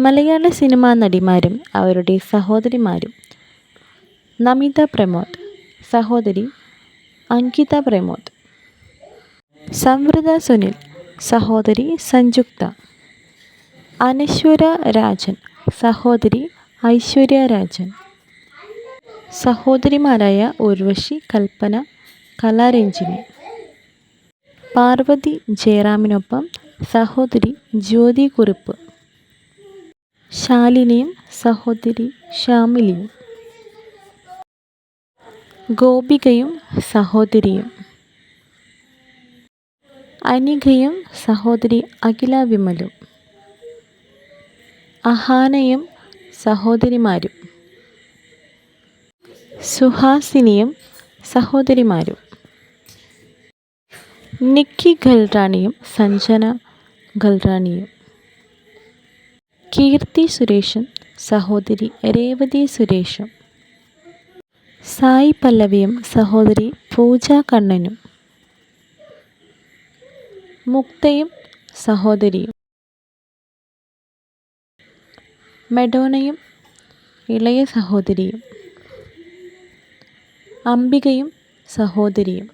മലയാള cinema നടിമാരും അവരുടെ സഹോദരിമാരും. നമിത പ്രമോദ്. സഹോദരി അങ്കിത പ്രമോദ്. സംവൃത സുനിൽ. സഹോദരി സഞ്ജുക്ത. അനശ്വര രാജൻ. സഹോദരി ഐശ്വര്യ രാജൻ. സഹോദരിമാരായ ഉർവശി കൽപ്പന കലാരഞ്ജിനി. പാർവതി ജയറാമിനൊപ്പം സഹോദരി ജ്യോതി കുറുപ്പ്. ശാലിനിയും സഹോദരി ശ്യാമിലിയും. ഗോപികയും സഹോദരിയും. അനികയും സഹോദരി അഖില വിമലും. അഹാനയും സഹോദരിമാരും. സുഹാസിനിയും സഹോദരിമാരും. നിക്കി ഖൽറാണിയും സഞ്ജന ഗൽറാണിയും കീർത്തി സുരേഷും സഹോദരി രേവതി സുരേഷും. സായി പല്ലവിയും സഹോദരി പൂജ കണ്ണനും. മുക്തയും സഹോദരിയും. മെഡോണയും ഇളയ സഹോദരിയും. അംബികയും സഹോദരിയും.